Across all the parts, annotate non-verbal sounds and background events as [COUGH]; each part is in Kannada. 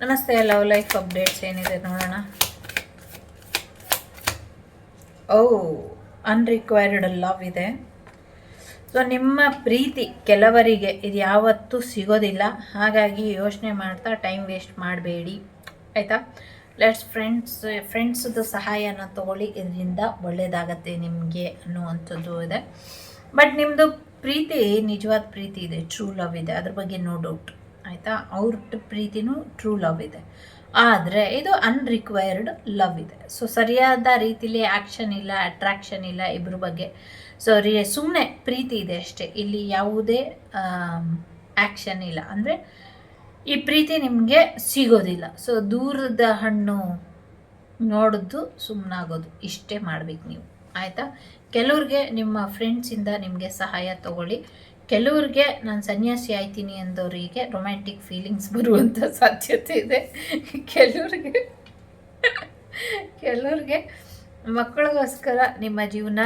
ನಮಸ್ತೆ, ಲವ್ ಲೈಫ್ ಅಪ್ಡೇಟ್ಸ್ ಏನಿದೆ ನೋಡೋಣ. ಓ ಅನ್ರಿಕ್ವೈರ್ಡ್ ಲವ್ ಇದೆ. ಸೊ ನಿಮ್ಮ ಪ್ರೀತಿ ಕೆಲವರಿಗೆ ಇದು ಯಾವತ್ತೂ ಸಿಗೋದಿಲ್ಲ. ಹಾಗಾಗಿ ಯೋಚನೆ ಮಾಡ್ತಾ ಟೈಮ್ ವೇಸ್ಟ್ ಮಾಡಬೇಡಿ. ಆಯಿತಾ? ಲೆಟ್ಸ್ ಫ್ರೆಂಡ್ಸ್ ಫ್ರೆಂಡ್ಸ್ದು ಸಹಾಯನ ತಗೊಳ್ಳಿ. ಇದರಿಂದ ಒಳ್ಳೆಯದಾಗತ್ತೆ ನಿಮಗೆ ಅನ್ನುವಂಥದ್ದು ಇದೆ. ಬಟ್ ನಿಮ್ಮದು ಪ್ರೀತಿ, ನಿಜವಾದ ಪ್ರೀತಿ ಇದೆ ಟ್ರೂ ಲವ್ ಇದೆ. ಅದ್ರ ಬಗ್ಗೆ ನೋ ಡೌಟ್ ಆಯಿತಾ? ಅವ್ರ ಪ್ರೀತಿನೂ ಟ್ರೂ ಲವ್ ಇದೆ. ಆದರೆ ಇದು ಅನ್ರಿಕ್ವೈರ್ಡ್ ಲವ್ ಇದೆ. ಸೊ ಸರಿಯಾದ ರೀತಿಲಿ ಆ್ಯಕ್ಷನ್ ಇಲ್ಲ ಅಟ್ರಾಕ್ಷನ್ ಇಲ್ಲ ಇಬ್ಬರ ಬಗ್ಗೆ. ಸೊ ರೀ ಸುಮ್ಮನೆ ಪ್ರೀತಿ ಇದೆ ಅಷ್ಟೇ. ಇಲ್ಲಿ ಯಾವುದೇ ಆ್ಯಕ್ಷನ್ ಇಲ್ಲ. ಅಂದರೆ ಈ ಪ್ರೀತಿ ನಿಮಗೆ ಸಿಗೋದಿಲ್ಲ. ಸೊ ದೂರದ ಹಣ್ಣು ನೋಡಿದ್ದು ಸುಮ್ಮನಾಗೋದು ಇಷ್ಟೇ ಮಾಡಬೇಕು ನೀವು. ಆಯಿತಾ? ಕೆಲವ್ರಿಗೆ ನಿಮ್ಮ ಫ್ರೆಂಡ್ಸಿಂದ ನಿಮಗೆ ಸಹಾಯ ತಗೊಳ್ಳಿ. ಕೆಲವ್ರಿಗೆ ನಾನು ಸನ್ಯಾಸಿ ಆಯ್ತೀನಿ ಅಂದವರಿಗೆ ರೊಮ್ಯಾಂಟಿಕ್ ಫೀಲಿಂಗ್ಸ್ ಬರುವಂಥ ಸಾಧ್ಯತೆ ಇದೆ. ಕೆಲವ್ರಿಗೆ ಕೆಲವ್ರಿಗೆ ಮಕ್ಕಳಿಗೋಸ್ಕರ ನಿಮ್ಮ ಜೀವನ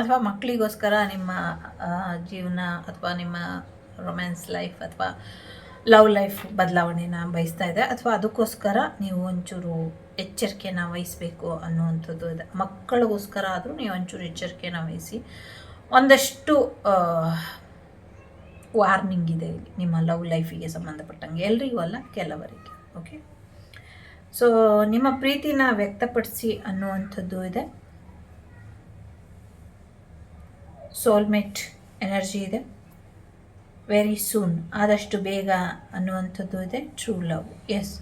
ಅಥವಾ ಮಕ್ಕಳಿಗೋಸ್ಕರ ನಿಮ್ಮ ಜೀವನ ಅಥವಾ ನಿಮ್ಮ ರೊಮ್ಯಾನ್ಸ್ ಲೈಫ್ ಅಥವಾ ಲವ್ ಲೈಫ್ ಬದಲಾವಣೆನ ಬಯಸ್ತಾ ಇದೆ. ಅಥವಾ ಅದಕ್ಕೋಸ್ಕರ ನೀವು ಒಂಚೂರು ಎಚ್ಚರಿಕೆನ ವಹಿಸ್ಬೇಕು ಅನ್ನುವಂಥದ್ದು ಇದೆ ಮಕ್ಕಳಿಗೋಸ್ಕರ ಆದರೂ ನೀವು ಒಂಚೂರು ಎಚ್ಚರಿಕೆನ ವಹಿಸಿ ಒಂದಷ್ಟು ವಾರ್ನಿಂಗ್ ಇದೆ ಇಲ್ಲಿ, ನಿಮ್ಮ ಲವ್ ಲೈಫಿಗೆ ಸಂಬಂಧಪಟ್ಟಂಗೆ. ಎಲ್ರಿಗೂ ಅಲ್ಲ, ಕೆಲವರಿಗೆ ಓಕೆ ಸೊ ನಿಮ್ಮ ಪ್ರೀತಿನ ವ್ಯಕ್ತಪಡಿಸಿ ಅನ್ನುವಂಥದ್ದು ಇದೆ. ಸೋಲ್ಮೇಟ್ ಎನರ್ಜಿ ಇದೆ. ವೆರಿ ಸೂನ್ ಆದಷ್ಟು ಬೇಗ ಅನ್ನುವಂಥದ್ದು ಇದೆ. ಟ್ರೂ ಲವ್ ಎಸ್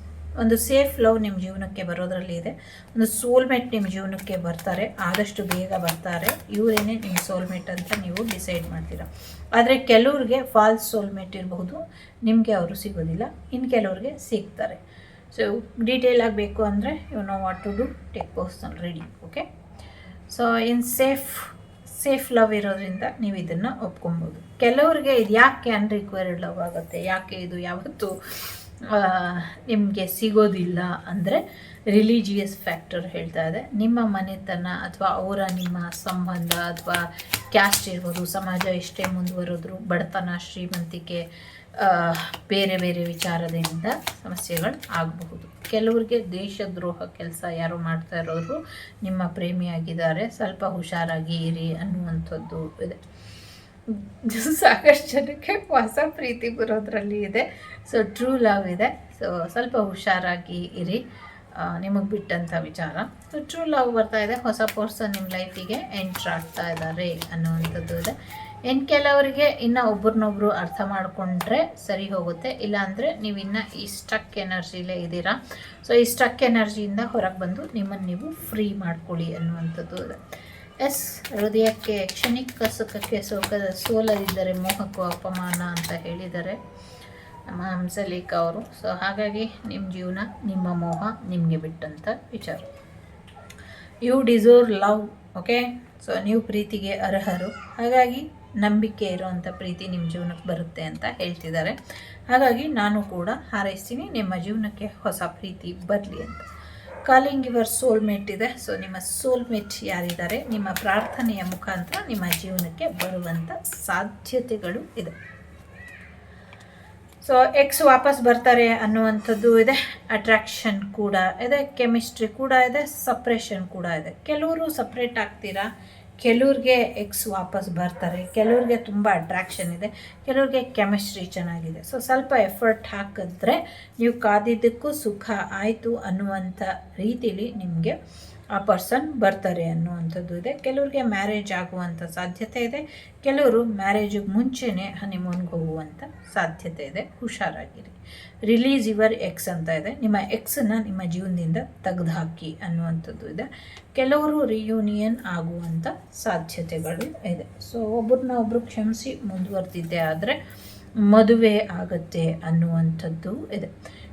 ಒಂದು ಸೇಫ್ ಲವ್ ನಿಮ್ಮ ಜೀವನಕ್ಕೆ ಬರೋದ್ರಲ್ಲಿ ಇದೆ. ಒಂದು ಸೋಲ್ಮೇಟ್ ನಿಮ್ಮ ಜೀವನಕ್ಕೆ ಬರ್ತಾರೆ. ಆದಷ್ಟು ಬೇಗ ಬರ್ತಾರೆ. ಇವರೇನೇ ನಿಮ್ಮ ಸೋಲ್ಮೇಟ್ ಅಂತ ನೀವು ಡಿಸೈಡ್ ಮಾಡ್ತೀರಾ. ಆದರೆ ಕೆಲವ್ರಿಗೆ ಫಾಲ್ಸ್ ಸೋಲ್ಮೇಟ್ ಇರಬಹುದು. ನಿಮಗೆ ಅವರು ಸಿಗೋದಿಲ್ಲ. ಇನ್ನು ಕೆಲವ್ರಿಗೆ ಸಿಗ್ತಾರೆ. ಸೊ ಡೀಟೇಲ್ ಆಗಬೇಕು ಅಂದರೆ you know what to do take personal ready okay so in safe safe love ಇರೋದ್ರಿಂದ ನೀವು ಇದನ್ನು ಒಪ್ಕೊಬೋದು. ಕೆಲವ್ರಿಗೆ ಇದು ಯಾಕೆ ಅನ್ರಿಕ್ವೈರ್ಡ್ ಲವ್ ಆಗುತ್ತೆ? ಯಾಕೆ ಇದು ಯಾವತ್ತು ನಿಮಗೆ ಸಿಗೋದಿಲ್ಲ ಅಂದರೆ ರಿಲಿಜಿಯಸ್ ಫ್ಯಾಕ್ಟರ್ ಹೇಳ್ತಾ ಇದೆ. ನಿಮ್ಮ ಮನೆತನ ಅಥವಾ ಅವರ ನಿಮ್ಮ ಸಂಬಂಧ ಅಥವಾ ಕ್ಯಾಸ್ಟ್ ಇರ್ಬೋದು, ಸಮಾಜ ಎಷ್ಟೇ ಮುಂದುವರೆದ್ರು ಬಡತನ, ಶ್ರೀಮಂತಿಕೆ ಬೇರೆ ಬೇರೆ ವಿಚಾರದಿಂದ ಸಮಸ್ಯೆಗಳು ಆಗಬಹುದು. ಕೆಲವರಿಗೆ ದೇಶದ್ರೋಹ ಕೆಲಸ ಯಾರು ಮಾಡ್ತಾ ಇರೋರು ನಿಮ್ಮ ಪ್ರೇಮಿಯಾಗಿದ್ದಾರೆ, ಸ್ವಲ್ಪ ಹುಷಾರಾಗಿ ಇರಿ ಅನ್ನುವಂಥದ್ದು ಇದೆ. [LAUGHS] ಸಾಕಷ್ಟು ಜನಕ್ಕೆ ಹೊಸ ಪ್ರೀತಿ ಬರೋದ್ರಲ್ಲಿ ಇದೆ. ಸೊ ಟ್ರೂ ಲವ್ ಇದೆ. ಸೊ ಸ್ವಲ್ಪ ಹುಷಾರಾಗಿ ಇರಿ. ನಿಮಗೆ ಬಿಟ್ಟಂಥ ವಿಚಾರ. ಸೊ ಟ್ರೂ ಲವ್ ಬರ್ತಾ ಇದೆ. ಹೊಸ ಪರ್ಸನ್ ನಿಮ್ಮ ಲೈಫಿಗೆ ಎಂಟ್ರ್ ಆಗ್ತಾ ಇದ್ದಾರೆ ಅನ್ನುವಂಥದ್ದು ಇದೆ. ಇನ್ನು ಕೆಲವರಿಗೆ ಇನ್ನು ಒಬ್ರನ್ನೊಬ್ರು ಅರ್ಥ ಮಾಡಿಕೊಂಡ್ರೆ ಸರಿ ಹೋಗುತ್ತೆ. ಇಲ್ಲಾಂದರೆ ನೀವು ಇನ್ನು ಈ ಸ್ಟಕ್ ಎನರ್ಜಿಲೇ ಇದ್ದೀರಾ. ಸೊ ಈ ಸ್ಟಕ್ ಎನರ್ಜಿಯಿಂದ ಹೊರಗೆ ಬಂದು ನಿಮ್ಮನ್ನು ನೀವು ಫ್ರೀ ಮಾಡ್ಕೊಳ್ಳಿ ಅನ್ನುವಂಥದ್ದು ಇದೆ. ಎಸ್ ಹೃದಯಕ್ಕೆ ಕ್ಷಣಿಕ ಸುಖಕ್ಕೆ ಸೋಕದ ಸೋಲದಿದ್ದರೆ ಮೋಹಕ್ಕೂ ಅಪಮಾನ ಅಂತ ಹೇಳಿದ್ದಾರೆ ನಮ್ಮ ಹಂಸಲೇಖ ಅವರು. ಸೊ ಹಾಗಾಗಿ ನಿಮ್ಮ ಜೀವನ, ನಿಮ್ಮ ಮೋಹ ನಿಮಗೆ ಬಿಟ್ಟಂಥ ವಿಚಾರ. You deserve love okay so ನೀವು ಪ್ರೀತಿಗೆ ಅರ್ಹರು. ಹಾಗಾಗಿ ನಂಬಿಕೆ ಇರುವಂಥ ಪ್ರೀತಿ ನಿಮ್ಮ ಜೀವನಕ್ಕೆ ಬರುತ್ತೆ ಅಂತ ಹೇಳ್ತಿದ್ದಾರೆ. ಹಾಗಾಗಿ ನಾನು ಕೂಡ ಹಾರೈಸ್ತೀನಿ, ನಿಮ್ಮ ಜೀವನಕ್ಕೆ ಹೊಸ ಪ್ರೀತಿ ಬರಲಿ ಅಂತ. ಕಾಲಿಂಗ್ ಯುವರ್ ಸೋಲ್ಮೇಟ್ ಇದೆ. ಸೊ ನಿಮ್ಮ ಸೋಲ್ಮೇಟ್ ಯಾರಿದ್ದಾರೆ? ನಿಮ್ಮ ಪ್ರಾರ್ಥನೆಯ ಮುಖಾಂತರ ನಿಮ್ಮ ಜೀವನಕ್ಕೆ ಬರುವಂಥ ಸಾಧ್ಯತೆಗಳು ಇದೆ. ಸೊ ಎಕ್ಸ್ ವಾಪಸ್ ಬರ್ತಾರೆ ಅನ್ನುವಂಥದ್ದು ಇದೆ. ಅಟ್ರಾಕ್ಷನ್ ಕೂಡ ಇದೆ. ಕೆಮಿಸ್ಟ್ರಿ ಕೂಡ ಇದೆ. ಸಪ್ರೇಷನ್ ಕೂಡ ಇದೆ. ಕೆಲವರು ಸಪ್ರೇಟ್ ಆಗ್ತೀರಾ? ಕೆಲವ್ರಿಗೆ ಎಕ್ಸ್ ವಾಪಸ್ ಬರ್ತಾರೆ, ಕೆಲವ್ರಿಗೆ ತುಂಬ ಅಟ್ರಾಕ್ಷನ್ ಇದೆ, ಕೆಲವ್ರಿಗೆ ಕೆಮಿಸ್ಟ್ರಿ ಚೆನ್ನಾಗಿದೆ. ಸೊ ಸ್ವಲ್ಪ ಎಫರ್ಟ್ ಹಾಕಿದ್ರೆ ನೀವು ಕಾದಿದ್ದಕ್ಕೂ ಸುಖ ಆಯಿತು ಅನ್ನುವಂಥ ರೀತಿಲಿ ನಿಮಗೆ ಆ ಪರ್ಸನ್ ಬರ್ತಾರೆ ಅನ್ನುವಂಥದ್ದು ಇದೆ. ಕೆಲವ್ರಿಗೆ ಮ್ಯಾರೇಜ್ ಆಗುವಂಥ ಸಾಧ್ಯತೆ ಇದೆ. ಕೆಲವರು ಮ್ಯಾರೇಜಿಗೆ ಮುಂಚೆನೇ ಹನಿಮೂನ್ಗೆ ಹೋಗುವಂಥ ಸಾಧ್ಯತೆ ಇದೆ. ಹುಷಾರಾಗಿರಿ. ರಿಲೀಸ್ ಯುವರ್ ಎಕ್ಸ್ ಅಂತ ಇದೆ. ನಿಮ್ಮ ಎಕ್ಸನ್ನ ನಿಮ್ಮ ಜೀವನದಿಂದ ತೆಗೆದುಹಾಕಿ ಅನ್ನುವಂಥದ್ದು ಇದೆ. ಕೆಲವರು ರಿಯೂನಿಯನ್ ಆಗುವಂಥ ಸಾಧ್ಯತೆಗಳು ಇದೆ. ಸೊ ಒಬ್ಬರನ್ನ ಒಬ್ಬರು ಕ್ಷಮಿಸಿ ಮುಂದುವರೆದಿದ್ದೆ ಆದರೆ ಮದುವೆ ಆಗುತ್ತೆ ಅನ್ನುವಂಥದ್ದು ಇದೆ.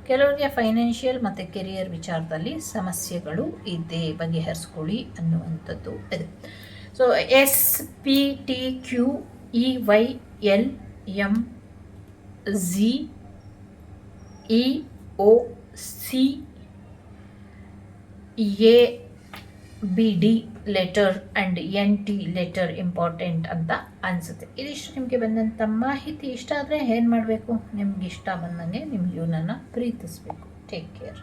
ಕೆಲವರಿಗೆ ಫೈನಾನ್ಷಿಯಲ್ ಮತ್ತು ಕೆರಿಯರ್ ವಿಚಾರದಲ್ಲಿ ಸಮಸ್ಯೆಗಳು ಇದೆ, ಬಗೆಹರಿಸ್ಕೊಳ್ಳಿ ಅನ್ನುವಂಥದ್ದು ಇದೆ. So S P T Q E Y L M Z E O C A B D letter and N T letter important ಅಂತ ಅನಿಸುತ್ತೆ. ಇದಿಷ್ಟು ನಿಮಗೆ ಬಂದಂಥ ಮಾಹಿತಿ ಇಷ್ಟ ಆದರೆ ಏನು ಮಾಡಬೇಕು? ನಿಮ್ಗೆ ಇಷ್ಟ ಬಂದಂಗೆ ನಿಮ್ಮ ಜೀವನನ ಪ್ರೀತಿಸಬೇಕು. Take care